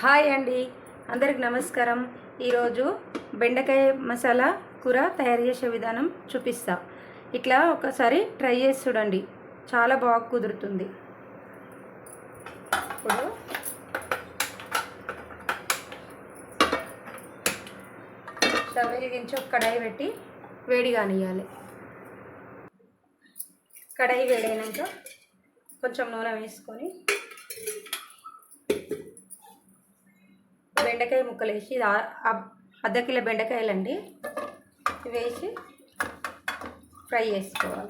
Hi అండి. అందరికి నమస్కారం. ఈరోజు బెండకాయ మసాలా కూర తయారు చేసే విధానం చూపిస్తా. ఇట్లా ఒకసారి ట్రై చేసి చూడండి. చాలా బాగా కుదురుతుంది. ఇప్పుడు స్టవ్ వెలిగించి ఒక కడాయి పెట్టి వేడి కానియాలి కడాయి వేడైనాక కొంచెం నూనె వేసుకొని బెండకాయ ముక్కలు వేసి ఇది అర్ధ కిలో బెండకాయలండి. వేసి ఫ్రై చేసుకోవాలి.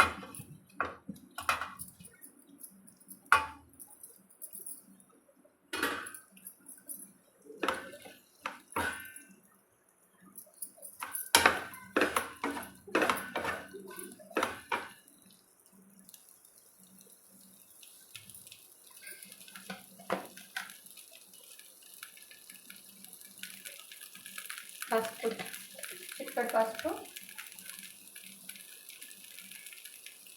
పసుపు. చిక్కటి పసుపు.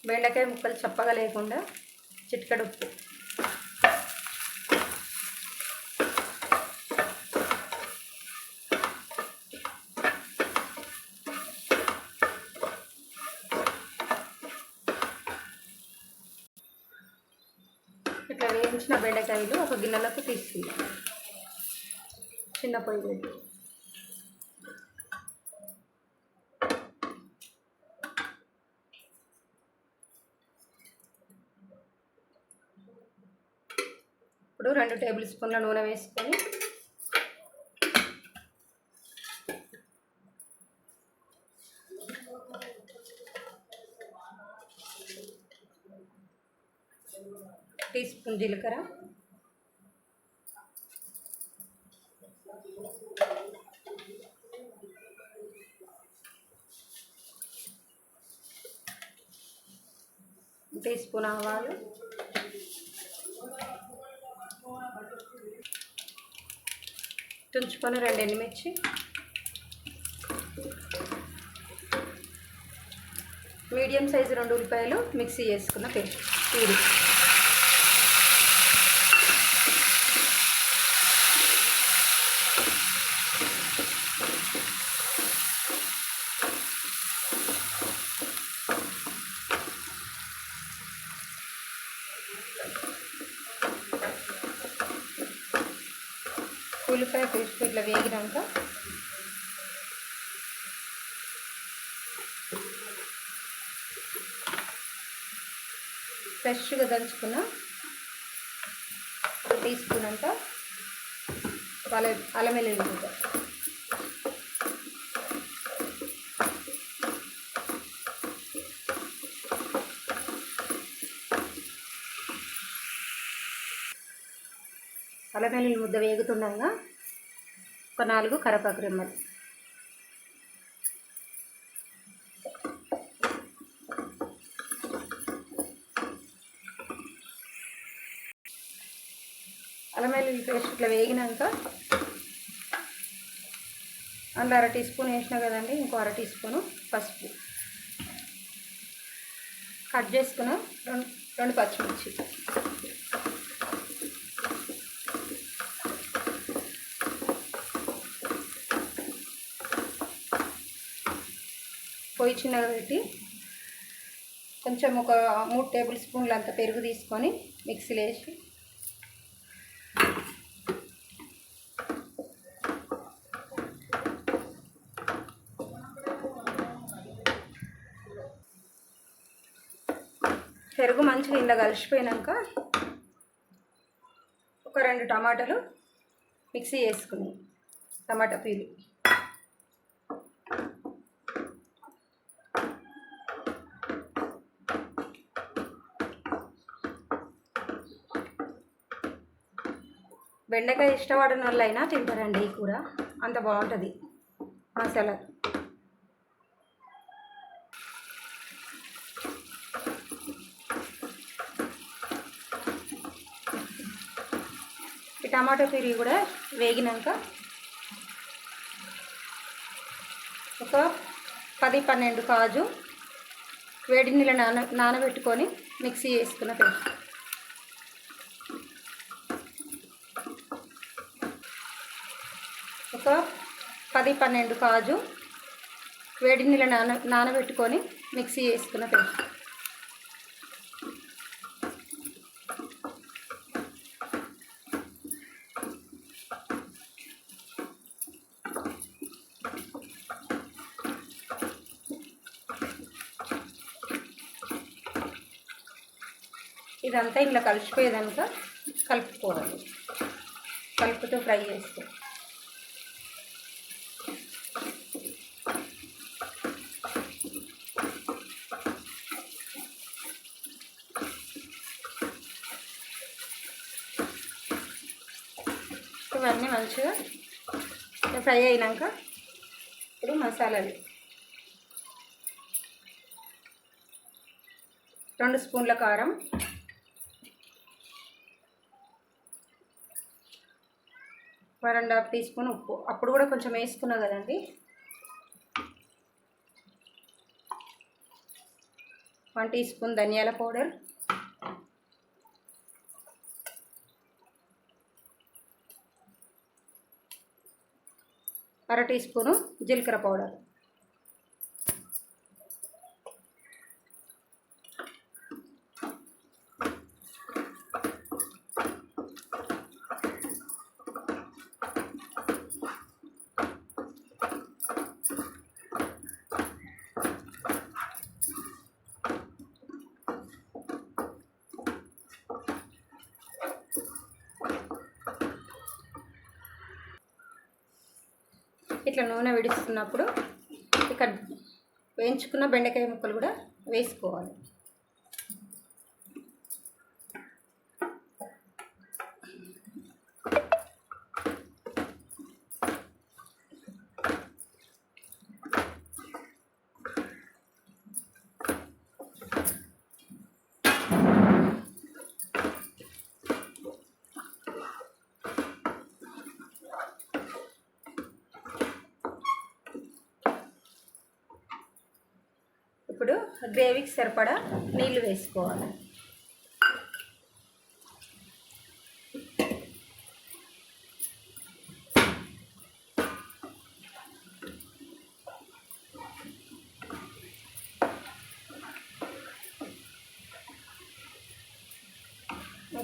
బెండకాయ ముక్కలు చప్పగా లేకుండా చిటికడు ఉప్పు. ఇట్లా వేయించిన బెండకాయలు ఒక గిన్నెలకు తీసుకుందాం చిన్న పొయ్యి పెట్టి. ఇప్పుడు రెండు టేబుల్ స్పూన్ల నూనె వేసుకొని టీ స్పూన్ జీలకర్ర. టీ స్పూన్ ఆవాలు. తుంచుకొని రెండు ఎండుమిర్చి. మీడియం సైజు రెండు ఉల్లిపాయలు మిక్సీ చేసుకున్న పేస్ట్. ఇది. ఉల్లిపాయ పేస్ట్ ఇట్లా వేగినాక ఫ్రెష్గా దంచుకున్న టీ స్పూన్ అంతా అల అల్లం ముద్ద ముద్ద వేగుతుండగా ఒక నాలుగు కరపాకు రెమ్మలు. అల్లం పేస్ట్ ఇట్లా వేగినాక అందులో అర టీ స్పూన్ వేసినా కదండి ఇంకో అర టీ స్పూను పసుపు. కట్ చేసుకున్న రెండు రెండు పచ్చిమిర్చి. పొయ్యి చిన్నగా పెట్టి కొంచెం ఒక మూడు టేబుల్ స్పూన్లు అంత పెరుగు తీసుకొని మిక్సీలో వేసి పెరుగు మంచిగా ఇలా కలిసిపోయినాక ఒక రెండు టమాటాలు మిక్సీ వేసుకుని టమాటా పీలు. బెండకాయ ఇష్టపడిన వాళ్ళైనా తింటారండి ఈ కూర. అంత బాగుంటుంది. మసాలా ఈ టమాటో ప్యూరీ కూడా వేగినాక ఒక పది పన్నెండు కాజు వేడి నీళ్ళ నాన నానబెట్టుకొని మిక్సీ చేసుకున్న పేస్ట్ ఒక పది పన్నెండు కాజు వేడి నీళ్ళ నాన నానబెట్టుకొని మిక్సీ చేసుకున్న పేస్ట్. ఇదంతా ఇంట్లో కలిసిపోయేదానిక కలుపుకోవాలి. కలుపుతూ ఫ్రై చేస్తూ ఇవన్నీ మంచిగా ఫ్రై అయినాక ఇప్పుడు మసాలాలు. రెండు స్పూన్ల కారం. One and half teaspoon ఉప్పు. అప్పుడు కూడా కొంచెం వేసుకున్నా కదండి. వన్ టీ స్పూన్ ధనియాల పౌడర్. అర టీ స్పూను జీలకర్ర పౌడర్. ఇట్లా నూనె విడుస్తున్నప్పుడు ఇక్కడ వేయించుకున్న బెండకాయ ముక్కలు కూడా వేసుకోవాలి. ఇప్పుడు గ్రేవీకి సరిపడా నీళ్ళు వేసుకోవాలి.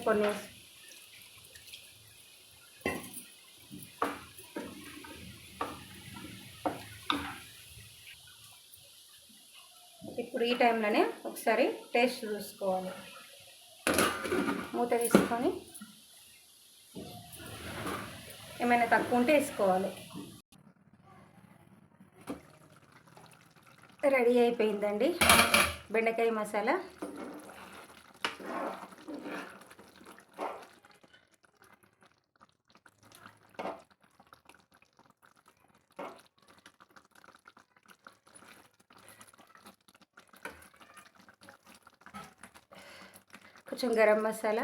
కొన్ని వేసి- ఇప్పుడు ఈ టైంలోనే ఒకసారి టేస్ట్ చూసుకోవాలి. మూత తీసుకొని ఏమైనా తక్కువ ఉంటే వేసుకోవాలి. రెడీ అయిపోయిందండి బెండకాయ మసాలా. కొంచెం గరం మసాలా.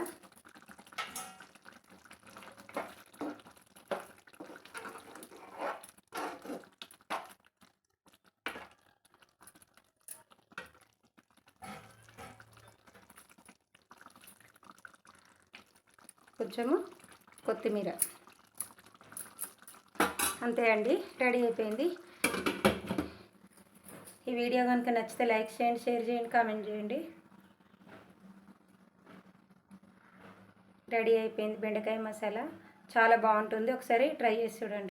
కొంచెము కొత్తిమీర. అంతే అండి రెడీ అయిపోయింది. ఈ వీడియో కనుక నచ్చితే లైక్ చేయండి షేర్ చేయండి కామెంట్ చేయండి. రెడీ అయిపోయింది బెండకాయ మసాలా. చాలా బాగుంటుంది. ఒకసారి ట్రై చేసి చూడండి.